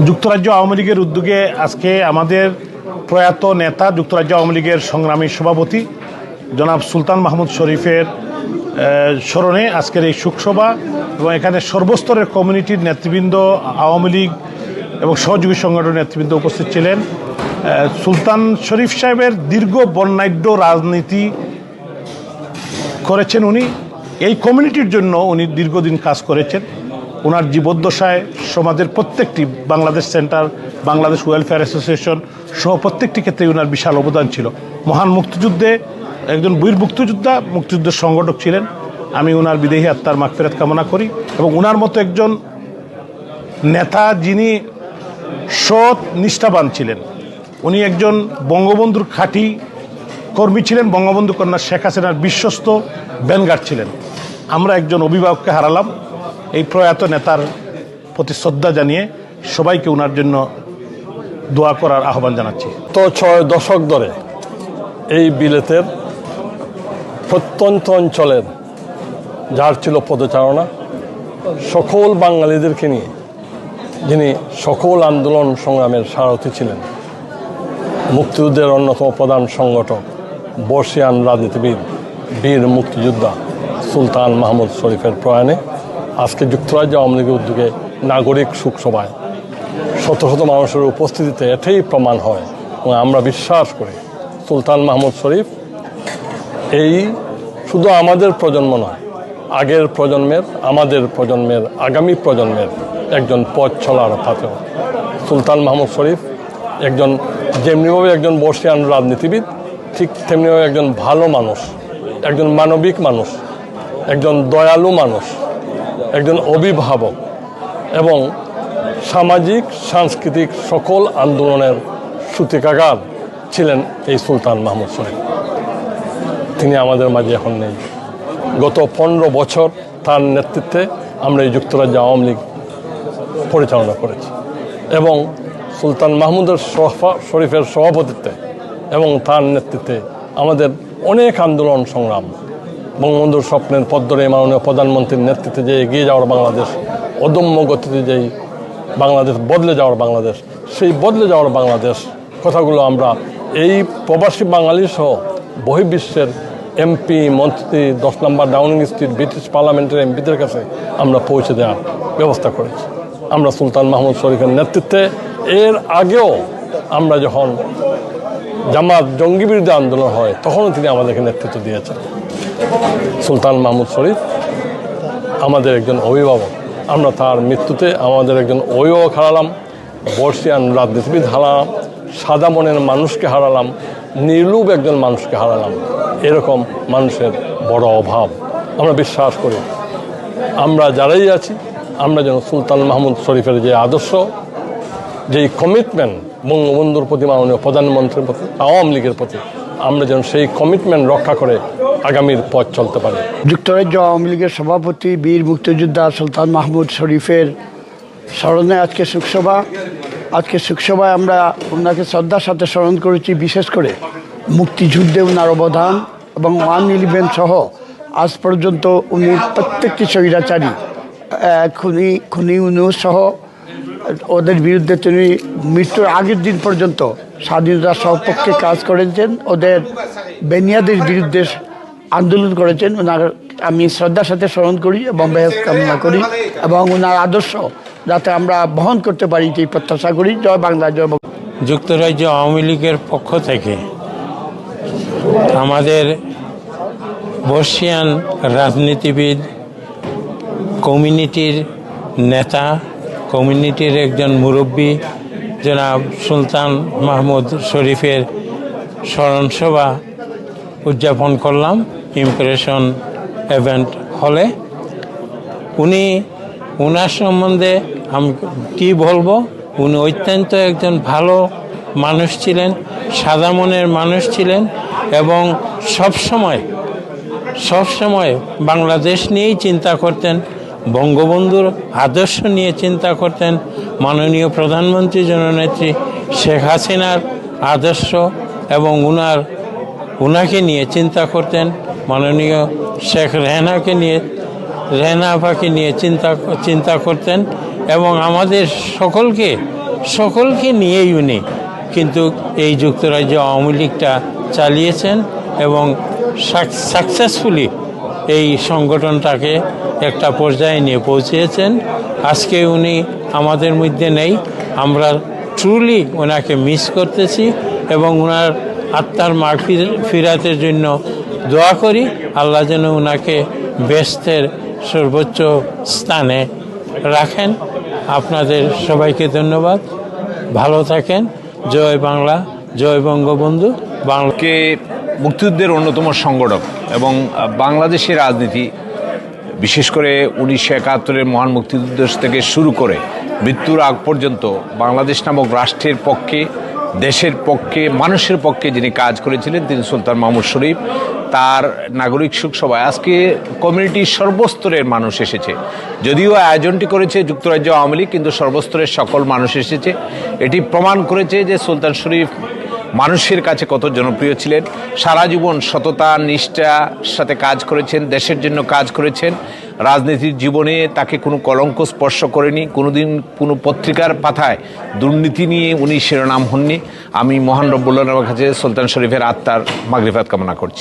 যুক্তরাজ্য আওয়ামী লীগের উদ্যোগে আজকে আমাদের প্রয়াত নেতা যুক্তরাজ্য আওয়ামী লীগের সংগ্রামী সভাপতি জনাব সুলতান মাহমুদ শরীফের স্মরণে আজকের এই শোকসভা এবং এখানে সর্বস্তরের কমিউনিটির নেতৃবৃন্দ, আওয়ামী লীগ এবং সহযোগী সংগঠনের নেতৃবৃন্দ উপস্থিত ছিলেন। সুলতান শরীফ সাহেবের দীর্ঘ বর্ণাঢ্য রাজনীতি করেছেন উনি। এই কমিউনিটির জন্য উনি দীর্ঘদিন কাজ করেছেন। ওনার জীবদ্দশায় সমাজের প্রত্যেকটি Bangladesh centre, Bangladesh welfare association সহ প্রত্যেকটি ক্ষেত্রে ওনার বিশাল অবদান ছিল। মহান মুক্তিযুদ্ধে একজন বীর মুক্তিযোদ্ধা, মুক্তিযুদ্ধের সংগঠক ছিলেন। আমি ওনার বিদেহী আত্মার মাগফেরাত কামনা করি এবং ওনার মতো একজন নেতা যিনি সৎ, নিষ্ঠাবান ছিলেন। উনি একজন বঙ্গবন্ধুর খাঁটি কর্মী ছিলেন। বঙ্গবন্ধু কন্যা শেখ হাসিনার বিশ্বস্ত ব্যানগার্ড ছিলেন। আমরা একজন অভিভাবককে হারালাম। এই প্রয়াত নেতার প্রতি শ্রদ্ধা জানিয়ে সবাইকে ওনার জন্য দোয়া করার আহ্বান জানাচ্ছি। গত ছয় দশক ধরে এই বিলেতের প্রত্যন্ত অঞ্চলের, যার ছিল পদচারণা, সকল বাঙালিদেরকে নিয়ে যিনি সকল আন্দোলন সংগ্রামের সারথি ছিলেন, মুক্তিযুদ্ধের অন্যতম প্রধান সংগঠক, বর্ষিয়ান রাজনীতিবিদ, বীর মুক্তিযোদ্ধা সুলতান মাহমুদ শরীফের প্রয়াণে আজকে যুক্তরাজ্য আওয়ামী লীগের উদ্যোগে নাগরিক শোকসভায় শত শত মানুষের উপস্থিতিতে এটাই প্রমাণ হয়। এবং আমরা বিশ্বাস করি, সুলতান মাহমুদ শরীফ এই শুধু আমাদের প্রজন্ম নয়, আগের প্রজন্মের, আমাদের প্রজন্মের, আগামী প্রজন্মের একজন পথ চলার পাথেও সুলতান মাহমুদ শরীফ একজন যেমনিভাবে একজন বর্ষিয়ান রাজনীতিবিদ, ঠিক তেমনিভাবে একজন ভালো মানুষ, একজন মানবিক মানুষ, একজন দয়ালু মানুষ। একজন অভিভাবক এবং সামাজিক, সাংস্কৃতিক সকল আন্দোলনের সূতিকাগার ছিলেন এই সুলতান মাহমুদ শরীফ তিনি আমাদের মাঝে এখন নেই। গত পনেরো বছর তার নেতৃত্বে আমরা এই যুক্তরাজ্য আওয়ামী লীগ পরিচালনা করেছি এবং সুলতান মাহমুদের শরীফের সভাপতিত্বে এবং তার নেতৃত্বে আমাদের অনেক আন্দোলন সংগ্রাম বঙ্গবন্ধুর স্বপ্নের পথ ধরে মাননীয় প্রধানমন্ত্রীর নেতৃত্বে যে এগিয়ে যাওয়ার বাংলাদেশ, অদম্য গতিতে যেই বাংলাদেশ, বদলে যাওয়ার বাংলাদেশ, সেই বদলে যাওয়ার বাংলাদেশ, কথাগুলো আমরা এই প্রবাসী বাঙালি সহ বহির্বিশ্বের এমপি, মন্ত্রী, দশ নম্বর ডাউনিং স্ট্রিট, ব্রিটিশ পার্লামেন্টের এমপিদের কাছে আমরা পৌঁছে দেওয়ার ব্যবস্থা করেছি। আমরা সুলতান মাহমুদ শরীফের নেতৃত্বে, এর আগেও আমরা যখন জামাত জঙ্গি বিরুদ্ধে আন্দোলন হয়, তখনও তিনি আমাদেরকে নেতৃত্ব দিয়েছেন। সুলতান মাহমুদ শরীফ আমাদের একজন অভিভাবক। আমরা তার মৃত্যুতে আমাদের একজন অভিভাবক হারালাম, বর্ষিয়ান রাজনীতিবিদ হারালাম, সাদা মনের মানুষকে হারালাম, নির্লুভ একজন মানুষকে হারালাম। এরকম মানুষের বড় অভাব। আমরা বিশ্বাস করি, আমরা যারাই আছি, আমরা যেন সুলতান মাহমুদ শরীফের যে আদর্শ, যেই কমিটমেন্ট বঙ্গবন্ধুর প্রতি মাননীয় প্রধানমন্ত্রীর প্রতি, আওয়ামী লীগের প্রতি, আমরা যেন সেই কমিটমেন্ট রক্ষা করে আগামীর পথ চলতে পারে। যুক্তরাজ্য আওয়ামী লীগের সভাপতি, বীর মুক্তিযোদ্ধা সুলতান মাহমুদ শরীফের স্মরণে আজকে সুখসভা আজকে সুখসভায় আমরা ওনাকে শ্রদ্ধার সাথে স্মরণ করেছি, বিশেষ করে মুক্তিযুদ্ধে ওনার অবদান এবং ওয়ান ইলেভেন সহ আজ পর্যন্ত উনি প্রত্যেকটি স্বৈরাচারী খুনি খুনি উনু সহ ওদের বিরুদ্ধে তিনি মৃত্যুর আগের দিন পর্যন্ত স্বাধীনতার সপক্ষে কাজ করেছেন। ওদের বেনিয়াদের বিরুদ্ধে আন্দোলন করেছেন। ওনার আমি শ্রদ্ধার সাথে স্মরণ করি এবং বেহেস কামনা করি এবং ওনার আদর্শ যাতে আমরা বহন করতে পারি সেই প্রত্যাশা করি। জয় বাংলা জয় যুক্তরাজ্য আওয়ামী লীগের পক্ষ থেকে আমাদের বর্ষিয়ান রাজনীতিবিদ কমিউনিটির নেতা কমিউনিটির একজন মুরব্বী জনাব সুলতান মাহমুদ শরীফের স্মরণসভা উদযাপন করলাম। ইমপ্রেশন ইভেন্ট হলে উনি ওনার সম্বন্ধে আমি কি বলব? উনি অত্যন্ত একজন ভালো মানুষ ছিলেন, সাদা মনের মানুষ ছিলেন এবং সব সময় সব সময় বাংলাদেশ নিয়েই চিন্তা করতেন, বঙ্গবন্ধুর আদর্শ নিয়ে চিন্তা করতেন, মাননীয় প্রধানমন্ত্রী জননেত্রী শেখ হাসিনার আদর্শ এবং উনার উনাকে নিয়ে চিন্তা করতেন। মাননীয় শেখ রেহানাকে নিয়ে, রেহানা আপাকে নিয়ে চিন্তা চিন্তা করতেন এবং আমাদের সকলকে সকলকে নিয়েই উনি কিন্তু এই যুক্তরাজ্য আওয়ামী লীগটা চালিয়েছেন এবং সাকসেসফুলি এই সংগঠনটাকে একটা পর্যায়ে নিয়ে পৌঁছেছেন। আজকে উনি আমাদের মধ্যে নেই। আমরা ট্রুলি ওনাকে মিস করতেছি এবং ওনার আত্মার মার ফিরাতের জন্য দোয়া করি। আল্লাহ যেন ওনাকে বেস্তের সর্বোচ্চ স্থানে রাখেন। আপনাদের সবাইকে ধন্যবাদ। ভালো থাকেন। জয় বাংলা, জয় বঙ্গবন্ধু। বাংলা কে মুক্তিযুদ্ধের অন্যতম সংগঠক এবং বাংলাদেশের রাজনীতি, বিশেষ করে উনিশশো একাত্তরের মহান মুক্তিযুদ্ধ থেকে শুরু করে মৃত্যুর আগ পর্যন্ত বাংলাদেশ নামক রাষ্ট্রের পক্ষে দেশের পক্ষে, মানুষের পক্ষে যিনি কাজ করেছিলেন, তিনি সুলতান মাহমুদ শরীফ, তার নাগরিক সুখ সভায় আজকে কমিউনিটির সর্বস্তরের মানুষ এসেছে। যদিও আয়োজনটি করেছে যুক্তরাজ্য আওয়ামী লীগ, কিন্তু সর্বস্তরের সকল মানুষ এসেছে। এটি প্রমাণ করেছে যে সুলতান শরীফ মানুষের কাছে কত জনপ্রিয় ছিলেন। সারা জীবন সততা নিষ্ঠার সাথে কাজ করেছেন, দেশের জন্য কাজ করেছেন। রাজনীতির জীবনে তাকে কোনো কলঙ্ক স্পর্শ করেনি। কোনোদিন কোনো পত্রিকার পাথায় দুর্নীতি নিয়ে উনি শিরোনাম হননি। আমি মহান রব্বুল্লাহ কাছে সুলতান শরীফের আত্মার মাগরিফাত কামনা করছি।